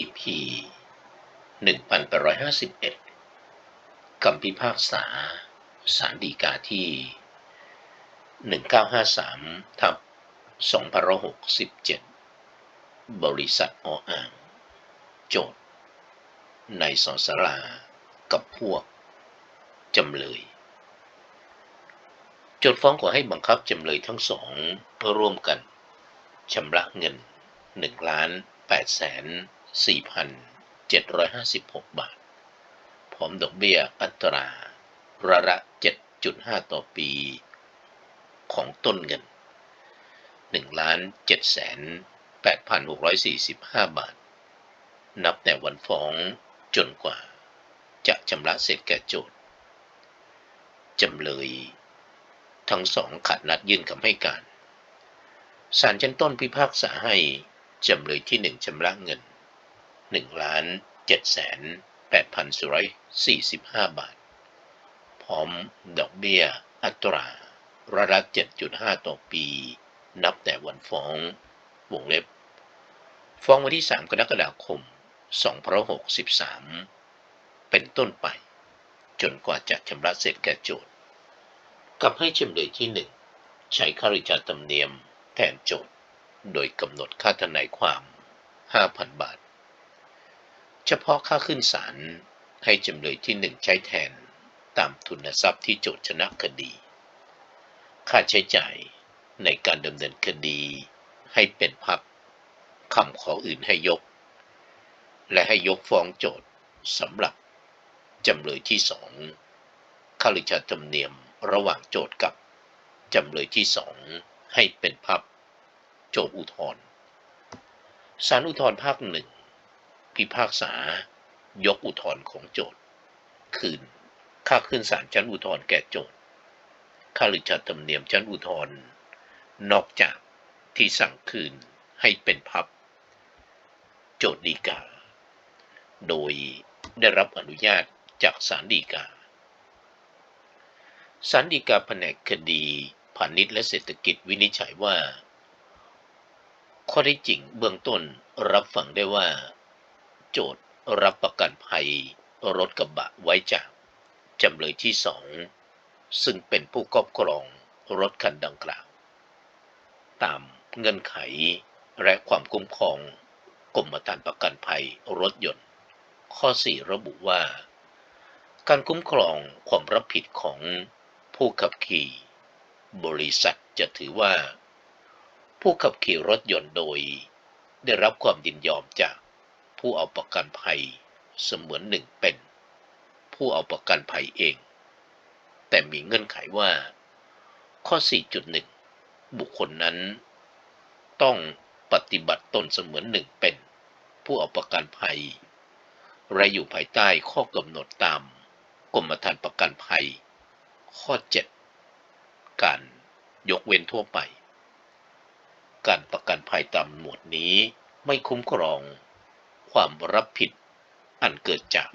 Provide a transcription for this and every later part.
EP 1851 คำพิพากษาสารดีกาที่ 1953 ทับ2567 บริษัทออ่าง โจทย์ในสอนสลากับพวก จำเลย โจทฟ้องขอให้บังคับจำเลยทั้งสองร่วมกันชำระเงิน 1 ล้าน8แสน 4,756 บาท พร้อมดอกเบี้ยอัตราระละ 7.5 ต่อปี ของต้นเงิน1ล้าน7แสน8,645 บาท นับแต่วันฟ้องจนกว่า จะชำระเสร็จแก่โจทย์จำเลย ทั้งสองขัดนัดยื่นคำให้การศาลชั้นต้นพิพากษาให้จำเลยที่หนึ่งชำระเงิน 1ล้าน7แสน8,445 บาท พร้อมดอกเบี้ยอัตราระดับ7.5 ต่อปี นับแต่วันฟ้องวงเล็บ ฟ้องวันที่ 3 กรกฎาคม2563 เป็นต้นไป จนกว่าจะชำระเสร็จแก่โจทย์กับให้จำเลยที่ 1 ใช้ค่าริชาตำเนียมแทนโจทย์ โดยกำหนดค่าทนายความ 5,000 บาท เฉพาะค่าขึ้นศาลให้จำเลยที่หนึ่งใช้แทนตามทุนทรัพย์ที่โจทชนะคดี ค่าใช้จ่ายในการดำเนินคดีให้เป็นพักคำขออื่นให้ยก และให้ยกฟ้องโจทสำหรับจำเลยที่สองค่าริชาธรรมเนียมระหว่างโจทกับจำเลยที่สองให้เป็นพับโจทอุทธรณ์ศาลอุทธรณ์ภาคหนึ่ง พิพากษายกอุทธรณ์ของโจทย์คืน ค่าขึ้นศาลชั้นอุทธรณ์แก่โจทย์ค่าหริชาธรรมเนียมชั้นอุทธรณ์นอกจากที่สั่งคืนให้เป็นพับ โจทย์ดีกา โดยได้รับอนุญาตจากศาลฎีกาศาลฎีกาแผนกคดีพาณิชย์และเศรษฐกิจวินิจฉัยว่า ข้อได้จริงเบื้องต้นรับฟังได้ว่า โจทย์รับประกันภัยรถกระบะไว้จากจำเลยที่สองซึ่งเป็นผู้ครอบครองรถคันดังกล่าว ตามเงื่อนไขและความคุ้มครองกรมธรรม์ประกันภัยรถยนต์ ข้อ 4 ระบุว่า การคุ้มครองความรับผิดของผู้ขับขี่ บริษัทจะถือว่า ผู้ขับขี่รถยนต์โดย ได้รับความยินยอมจาก ผู้เอาประกันภัยเสมือนหนึ่งเป็น ผู้เอาประกันภัยเอง แต่มีเงื่อนไขว่า ข้อ 4.1 บุคคลนั้น ต้องปฏิบัติตนเสมือนหนึ่งเป็น ผู้เอาประกันภัยและอยู่ภายใต้ข้อกำหนดตามกรมธรรม์ประกันภัย ข้อ 7 การยกเว้นทั่วไป การประกันภัยตามหมวดนี้ไม่คุ้มครอง ความรับผิดอันเกิดจาก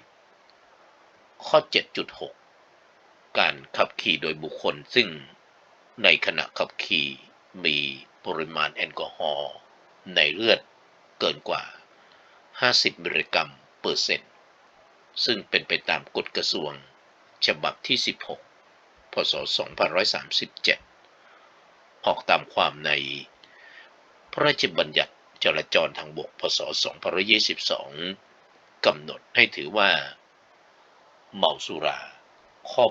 ข้อ 7.6 การขับขี่โดยบุคคลซึ่งในขณะขับขี่มีปริมาณแอลกอฮอล์ในเลือดเกินกว่า 50 มิลลิกรัมเปอร์เซ็นต์ซึ่งเป็นไปตามกฎกระทรวงฉบับที่ 16 พศ 2537 ออกตามความในพระราชบัญญัติ จราจรทางบกพศ 2522 กำหนดให้ถือว่า เมาสุรา ข้อ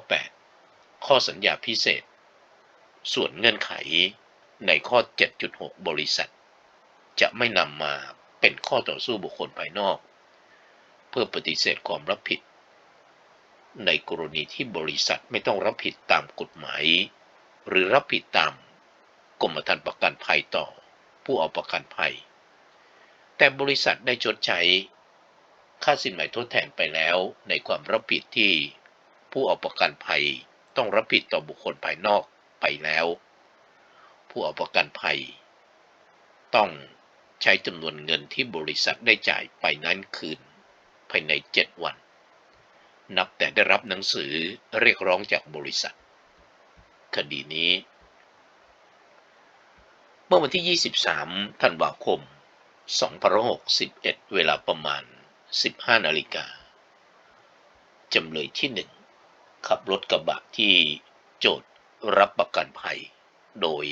8 ข้อสัญญาพิเศษ ส่วนเงื่อนไขในข้อ 7.6 บริษัท จะไม่นำมาเป็นข้อต่อสู้บุคคลภายนอก เพื่อปฏิเสธความรับผิด ในกรณีที่บริษัทไม่ต้องรับผิดตามกฎหมาย หรือรับผิดตามกรมธรรม์ประกันภัยต่อผู้เอาประกันภัย แต่บริษัทได้ชดใช้ ค่าสินใหม่ทดแทนไปแล้วในความรับผิดที่ ผู้เอาประกันภัยต้องรับผิดต่อบุคคลภายนอกไปแล้ว ผู้เอาประกันภัย ต้องใช้จำนวนเงินที่บริษัทได้จ่ายไปนั้นคืน ภายใน 7 วัน นับแต่ได้รับหนังสือเรียกร้องจากบริษัท คดีนี้ เมื่อวันที่ 23 ธันวาคม 2561 เวลาประมาณ 15 นาฬิกา จำเลยที่หนึ่งขับรถกระบะที่โจทย์รับประกันภัย โดย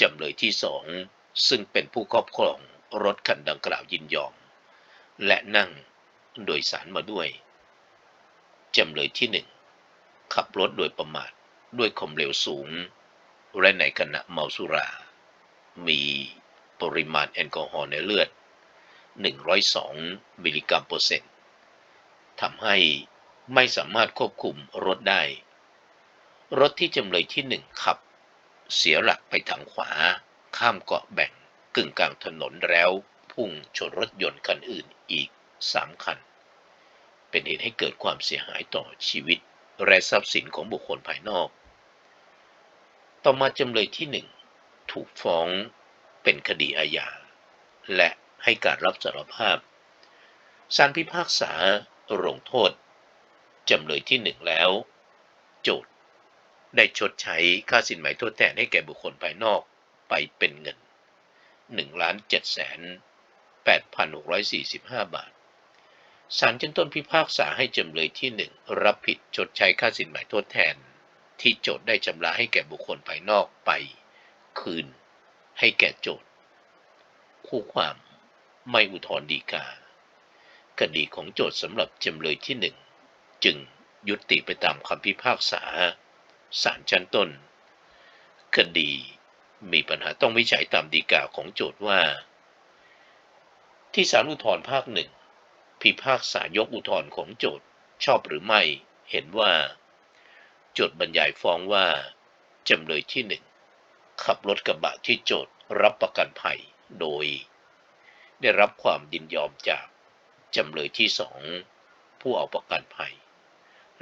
จำเลยที่สองซึ่งเป็นผู้ครอบครองรถคันดังกล่าวยินยอม และนั่งโดยสารมาด้วย จำเลยที่หนึ่งขับรถโดยประมาทด้วยความเร็วสูง และในขณะเมาสุรา มี ปริมาณแอลกอฮอล์ในเลือด 102 มิลลิกรัมเปอร์เซ็นต์ทำให้ไม่สามารถควบคุมรถได้ รถที่จำเลยที่หนึ่งขับ เสียหลักไปทางขวา ข้ามเกาะแบ่งกึ่งกลางถนนแล้วพุ่งชนรถยนต์คันอื่นอีกสามคัน เป็นเหตุให้เกิดความเสียหายต่อชีวิตและทรัพย์สินของบุคคลภายนอก ต่อมาจำเลยที่หนึ่งถูกฟ้อง เป็นคดีอาญา และให้การรับสารภาพศาลพิพากษาลงโทษ จำเลยที่หนึ่งแล้ว โจทย์ได้ชดใช้ค่าสินไหมทดแทนให้แก่บุคคลภายนอกไปเป็นเงิน1ล้าน7แสน8,645 บาท ศาลชั้นต้นพิพากษาให้จำเลยที่หนึ่งรับผิดชดใช้ค่าสินไหมทดแทน ที่โจทย์ได้ชำระให้แก่บุคคลภายนอกไป คืน ให้แก่โจทย์ คู่ความไม่อุทธรณ์ฎีกา คดีของโจทย์สำหรับจำเลยที่หนึ่งจึงยุติไปตามคำพิพากษาศาลชั้นต้น คดีมีปัญหาต้องวิจัยตามฎีกาของโจทย์ว่า ที่ศาลอุทธรภาคหนึ่งพิพากษายกอุทธรณ์ของโจทย์ชอบหรือไม่เห็นว่า โจทย์บรรยายฟ้องว่าจำเลยที่หนึ่ง ขับรถกระบะที่โจทย์รับประกันภัยโดย ได้รับความยินยอมจากจำเลยที่สองผู้เอาประกันภัย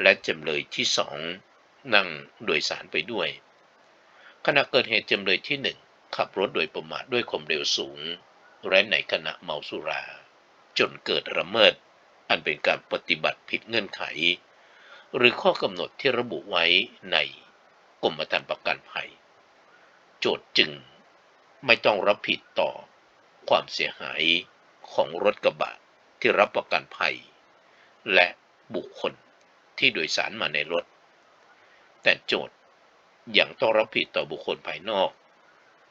และจำเลยที่สองนั่งโดยสารไปด้วย ขณะเกิดเหตุจำเลยที่หนึ่งขับรถโดยประมาทด้วยความเร็วสูง และในขณะเมาสุรา จนเกิดระเมิด อันเป็นการปฏิบัติผิดเงื่อนไข หรือข้อกำหนดที่ระบุไว้ในกรมธรรม์ประกันภัย โจทย์จึง ไม่ต้องรับผิดต่อความเสียหายของรถกระบะที่รับประกันภัย และบุคคลที่โดยสารมาในรถ แต่โจทย์ยังต้องรับผิดต่อบุคคลภายนอก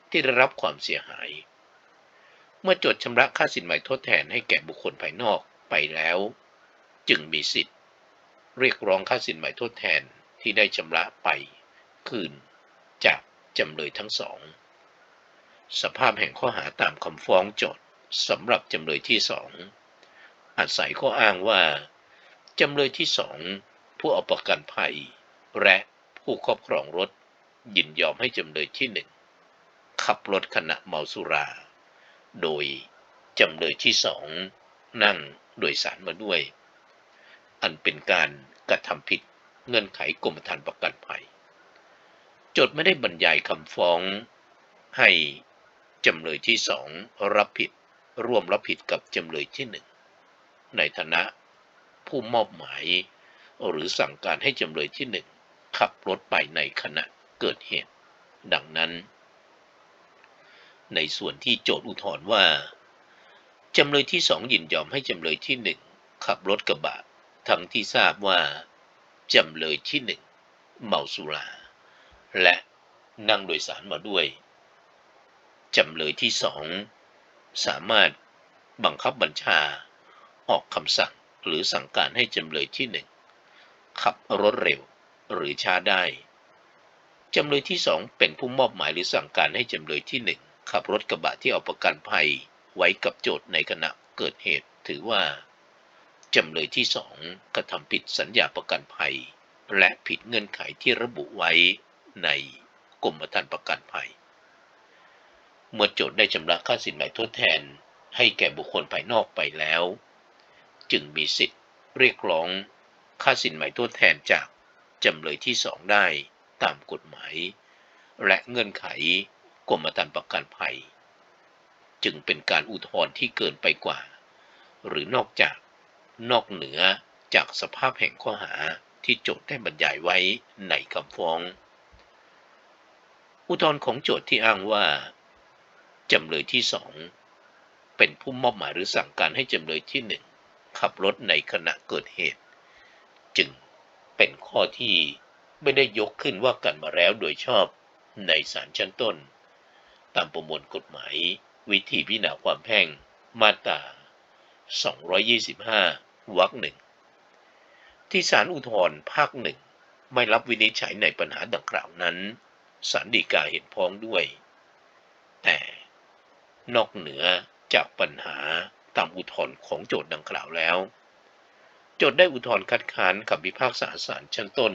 ที่ได้รับความเสียหาย เมื่อโจทย์ชำระค่าสินไหม่ทดแทนให้แก่บุคคลภายนอกไปแล้ว จึงมีสิทธิ์ เรียกร้องค่าสินไหม่ทดแทนที่ได้ชำระไปคืนจาก จำเลยทั้งสอง สภาพแห่งข้อหาตามคำฟ้องโจทย์สำหรับจำเลยที่สองอาศัยข้ออ้างว่า จำเลยที่สองผู้เอาประกันภัย และผู้ครอบครองรถ ยินยอมให้จำเลยที่หนึ่งขับรถขณะเมาสุรา โดยจำเลยที่สองนั่งโดยสารมาด้วย อันเป็นการกระทำผิดเงื่อนไขกรมธรรม์ประกันภัย จทย์ไม่ได้บรรยายคำฟ้อง ให้จำเลยที่สองรับผิดร่วมรับผิดกับจำเลยที่หนึ่งในฐานะผู้มอบหมาย หรือสั่งการให้จำเลยที่หนึ่งขับรถไปในขณะเกิดเหตุ ดังนั้น ในส่วนที่โจทย์อุทธรณ์ว่าจำเลยที่สองยินยอมให้จำเลยที่หนึ่งขับรถกระบะทั้งที่ทราบว่าจำเลยที่หนึ่งเมาสุรา และนั่งโดยสารมาด้วย จำเลยที่สองสามารถบังคับบัญชา ออกคำสั่งหรือสั่งการให้จำเลยที่หนึ่งขับรถเร็วหรือช้าได้ จำเลยที่สองเป็นผู้มอบหมายหรือสั่งการให้จำเลยที่หนึ่งขับรถกระบะที่เอาประกันภัยไว้กับโจทย์ในขณะเกิดเหตุถือว่า จำเลยที่สองกระทำผิดสัญญาประกันภัย และผิดเงื่อนไขที่ระบุไว้ ในกรมธรรม์ประกันภัย เมื่อโจทย์ได้ชำระค่าสินไหมทดแทนให้แก่บุคคลภายนอกไปแล้ว จึงมีสิทธิ์เรียกร้องค่าสินไหมทดแทนจากจำเลยที่สองได้ตามกฎหมาย และเงื่อนไขกรมธรรม์ประกันภัย จึงเป็นการอุทธรณ์ที่เกินไปกว่า หรือนอกจากนอกเหนือจากสภาพแห่งข้อหาที่โจทย์ได้บรรยายไว้ในคำฟ้อง อุทธรณ์ของโจทย์ที่อ้างว่า จำเลยที่สองเป็นผู้มอบหมายหรือสั่งการให้จำเลยที่หนึ่งขับรถในขณะเกิดเหตุ จึงเป็นข้อที่ไม่ได้ยกขึ้นว่ากันมาแล้วโดยชอบในศาลชั้นต้น ตามประมวลกฎหมาย วิธีพิจารณาความแพ่งมาตรา 225 วรรคหนึ่งที่ศาลอุทธรภาคหนึ่งไม่รับวินิจฉัยในปัญหาดังกล่าวนั้น ศาลฎีกาเห็นพ้องด้วย แต่นอกเหนือจากปัญหาตามอุทธรณ์ของโจทย์ดังกล่าวแล้ว โจทย์ได้อุทธรณ์คัดค้านคำพิพากษาศาลชั้นต้น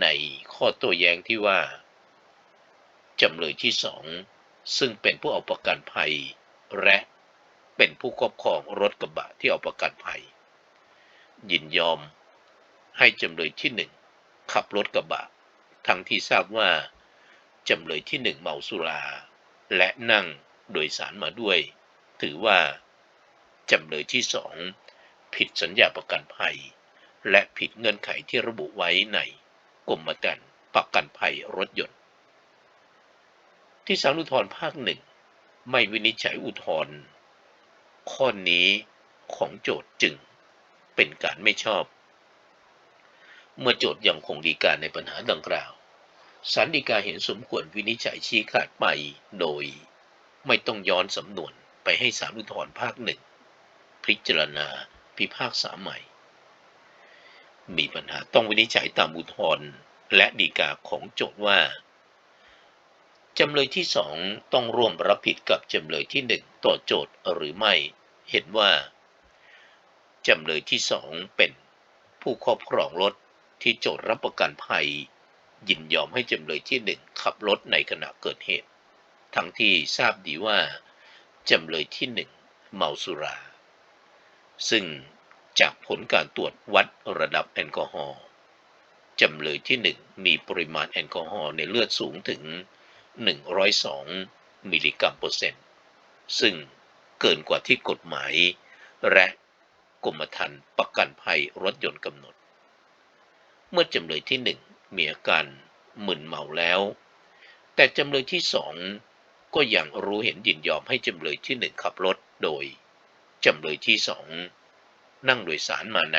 ในข้อโต้แย้งที่ว่า จำเลยที่สองซึ่งเป็นผู้เอาประกันภัย และเป็นผู้ครอบครองรถกระบะที่เอาประกันภัย ยินยอมให้จำเลยที่หนึ่งขับรถกระบะ ทั้งที่ทราบว่า จำเลยที่หนึ่งเมาสุรา และนั่งโดยสารมาด้วย ถือว่า จำเลยที่สองผิดสัญญาประกันภัย และผิดเงื่อนไขที่ระบุไว้ในกรมธรรม์ประกันภัยรถยนต์ ที่ศาลอุทธรภาคหนึ่งไม่วินิจฉัยอุทธรณ์ข้อนี้ของโจทย์จึงเป็นการไม่ชอบ เมื่อโจทย์ยังคงดีการในปัญหาดังกล่าว ศาลฎีกาเห็นสมควรวินิจฉัยชี้ขาดไปโดย ไม่ต้องย้อนสำนวนไปให้ศาลอุทธรภาคหนึ่ง พิจารณาพิพากษาใหม่ มีปัญหาต้องวินิจฉัยตามอุทธรและฎีกาของโจทย์ว่า จำเลยที่สองต้องร่วมรับผิดกับจำเลยที่หนึ่งต่อโจทย์หรือไม่ เห็นว่า จำเลยที่สองเป็นผู้ครอบครองรถที่โจทย์รับประกันภัย ยินยอมให้จำเลยที่หนึ่งขับรถในขณะเกิดเหตุ ทั้งที่ทราบดีว่าจำเลยที่หนึ่งเมาสุรา ซึ่งจากผลการตรวจวัดระดับแอลกอฮอล์จำเลยที่หนึ่งมีปริมาณแอลกอฮอล์ในเลือดสูงถึง 102 มิลลิกรัมเปอร์เซ็นต์ ซึ่งเกินกว่าที่กฎหมาย และกรมธรรม์ประกันภัยรถยนต์กำหนด เมื่อจำเลยที่หนึ่ง มีอาการมึนเมาแล้ว แต่จำเลยที่สองก็ยังรู้เห็นยินยอมให้จำเลยที่หนึ่งขับรถโดยจำเลยที่สองนั่งโดยสารมาใน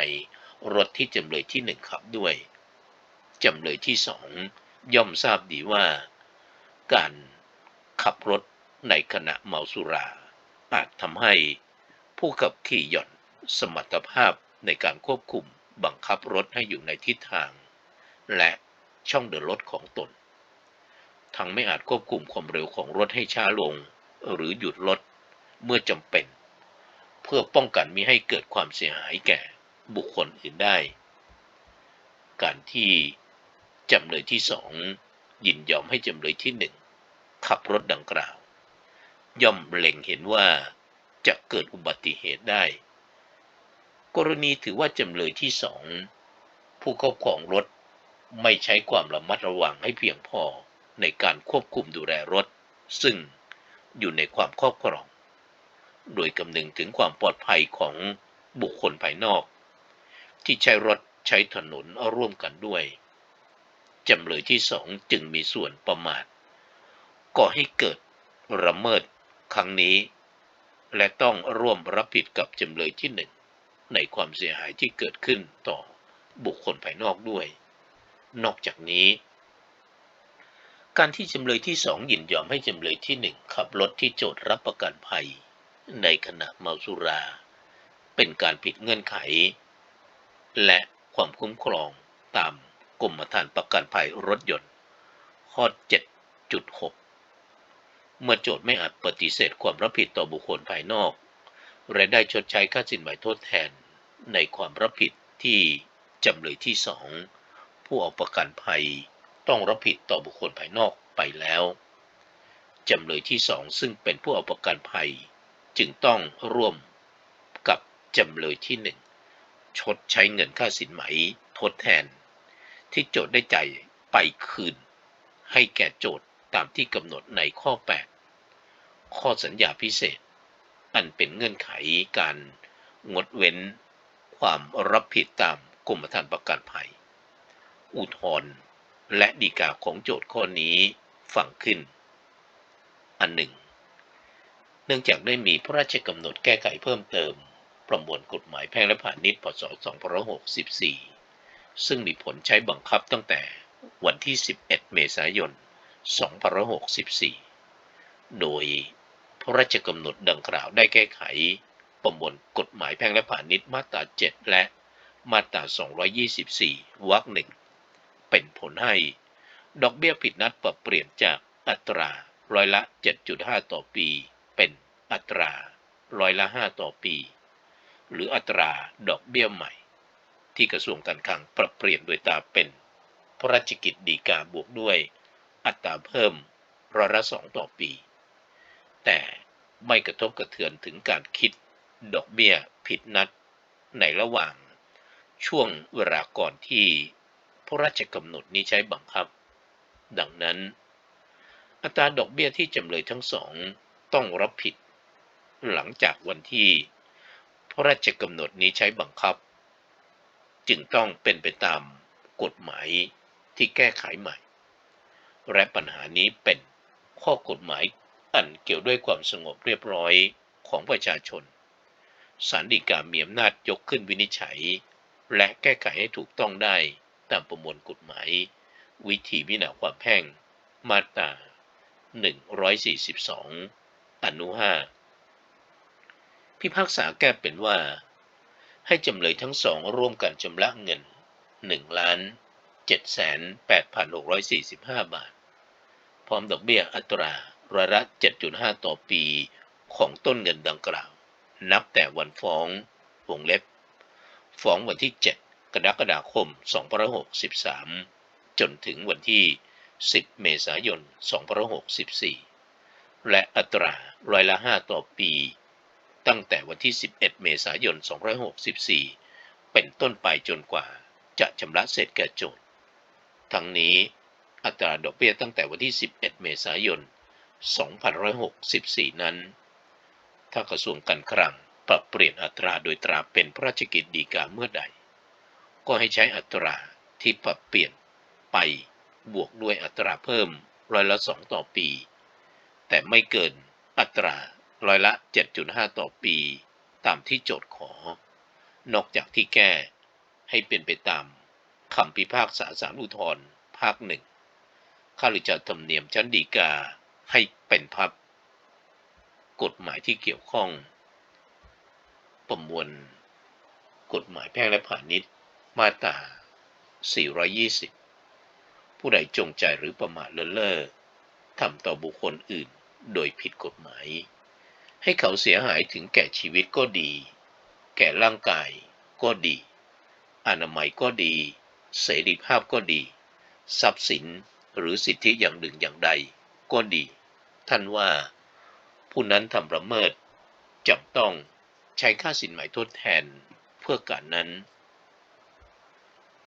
รถที่จำเลยที่หนึ่งขับด้วยจำเลยที่สองย่อมทราบดีว่า การขับรถในขณะเมาสุรา อาจทำให้ผู้ขับขี่หย่อนสมรรถภาพในการควบคุมบังคับรถให้อยู่ในทิศทาง และช่องเดินรถของตน ทั้งไม่อาจควบคุมความเร็วของรถให้ช้าลง หรือหยุดรถเมื่อจำเป็น เพื่อป้องกันมิให้เกิดความเสียหายแก่บุคคลอื่นได้ การที่จำเลยที่สองยินยอมให้จำเลยที่หนึ่งขับรถดังกล่าว ย่อมเล็งเห็นว่าจะเกิดอุบัติเหตุได้ กรณีถือว่าจำเลยที่สองผู้ครอบครองรถ ไม่ใช้ความระมัดระวังให้เพียงพอในการควบคุมดูแลรถ ซึ่งอยู่ในความครอบครอง โดยกำนึงถึงความปลอดภัยของบุคคลภายนอก ที่ใช้รถใช้ถนนร่วมกันด้วย จำเลยที่สองจึงมีส่วนประมาทก่อให้เกิดระเมิดครั้งนี้ และต้องร่วมรับผิดกับจำเลยที่หนึ่งในความเสียหายที่เกิดขึ้นต่อบุคคลภายนอกด้วย นอกจากนี้ การที่จำเลยที่สองยินยอมให้จำเลยที่หนึ่งขับรถที่โจทย์รับประกันภัย ในขณะเมาสุรา เป็นการผิดเงื่อนไข และความคุ้มครองตามกรมธรรม์ประกันภัยรถยนต์ ข้อ 7.6 เมื่อโจทย์ไม่อาจปฏิเสธความรับผิดต่อบุคคลภายนอกและได้ชดใช้ค่าสินไหมทดแทนในความรับผิดที่จำเลยที่สอง ผู้เอาประกันภัยต้องรับผิดต่อบุคคลภายนอกไปแล้ว จำเลยที่สองซึ่งเป็นผู้เอาประกันภัย จึงต้องร่วมกับจำเลยที่หนึ่งชดใช้เงินค่าสินไหมทดแทน ที่โจทย์ได้ใจไปคืน ให้แก่โจทย์ตามที่กำหนดในข้อ 8 ข้อสัญญาพิเศษ อันเป็นเงื่อนไขการงดเว้น ความรับผิดตามกรมธรรม์ประกันภัย อุทธรณ์และดีกาของโจทย์ข้อนี้ฟังขึ้น อันหนึ่ง เนื่องจากได้มีพระราชกำหนดแก้ไขเพิ่มเติม ประมวลกฎหมายแพ่งและพาณิชย์พศ2564 ซึ่งมีผลใช้บังคับตั้งแต่วันที่ 11 เมษายน 2564 โดยพระราชกำหนดดังกล่าวได้แก้ไข ประมวลกฎหมายแพ่งและพาณิชย์มาตรา 7 และมาตรา 224 วรรคหนึ่ง เป็นผลให้ ดอกเบี้ยผิดนัดปรับเปลี่ยนจากอัตราร้อยละ 7.5 ต่อปี เป็นอัตราร้อยละ 5 ต่อปี หรืออัตราดอกเบี้ยใหม่ ที่กระทรวงการคลังปรับเปลี่ยนโดยตาเป็น พระราชกิจดีกาบวกด้วย อัตราเพิ่มร้อยละ 2 ต่อปี แต่ไม่กระทบกระเทือนถึงการคิดดอกเบี้ยผิดนัดในระหว่างช่วงเวลาก่อนที่ พระราชกำหนดนี้ใช้บังคับ ดังนั้น อัตราดอกเบี้ยที่จำเลยทั้งสองต้องรับผิด หลังจากวันที่ พระราชกำหนดนี้ใช้บังคับ จึงต้องเป็นไปตามกฎหมายที่แก้ไขใหม่ และปัญหานี้เป็นข้อกฎหมายอันเกี่ยวด้วยความสงบเรียบร้อยของประชาชนศาลฎีกามีอำนาจยกขึ้นวินิจฉัย และแก้ไขให้ถูกต้องได้ ตามประมวลกฎหมาย วิธีวินาความแพ่ง มาตรา 142 อนุ 5 พิพากษาแก้เป็นว่า ให้จำเลยทั้งสองร่วมกันชำระเงิน 1 ล้าน 78,645 บาท พร้อมดอกเบี้ยอัตราร้อยละ 7.5 ต่อปีของต้นเงินดังกล่าว นับแต่วันฟ้อง วงเล็บ ฟ้องวันที่ 7 กรกฎาคม 2563 จนถึงวันที่ 10 เมษายน 2564 และอัตราร้อยละ 5 ต่อปี ตั้งแต่วันที่ 11 เมษายน 2564 เป็นต้นไปจนกว่าจะชำระเสร็จแก่โจทย์ ทั้งนี้อัตราดอกเบี้ยตั้งแต่วันที่ 11 เมษายน 2564 นั้น ถ้ากระทรวงการคลังปรับเปลี่ยนอัตราโดยตราเป็นพระราชกิจดีกาเมื่อใด ก็ให้ใช้อัตราที่ปรับเปลี่ยนไปบวกด้วยอัตราเพิ่มร้อยละ 2 ต่อปี แต่ไม่เกินอัตราร้อยละ 7.5 ต่อปี ตามที่โจทย์ขอ นอกจากที่แก้ให้เป็นไปตามคำพิพากษาศาลอุทธรณ์ภาคหนึ่งข้าราชการธรรมเนียมชั้นฎีกาให้เป็นพับ กฎหมายที่เกี่ยวข้อง ประมวล กฎหมายแพ่งและพาณิชย์ มาตรา 420 ผู้ใดจงใจหรือประมาทเลินเล่อทำต่อบุคคลอื่นโดยผิดกฎหมาย ให้เขาเสียหายถึงแก่ชีวิตก็ดี แก่ร่างกายก็ดี อนามัยก็ดี เสรีภาพก็ดี ทรัพย์สินหรือสิทธิอย่างหนึ่งอย่างใดก็ดี ท่านว่า ผู้นั้นทำละเมิดจำต้องใช้ค่าสินไหมทดแทนเพื่อการนั้น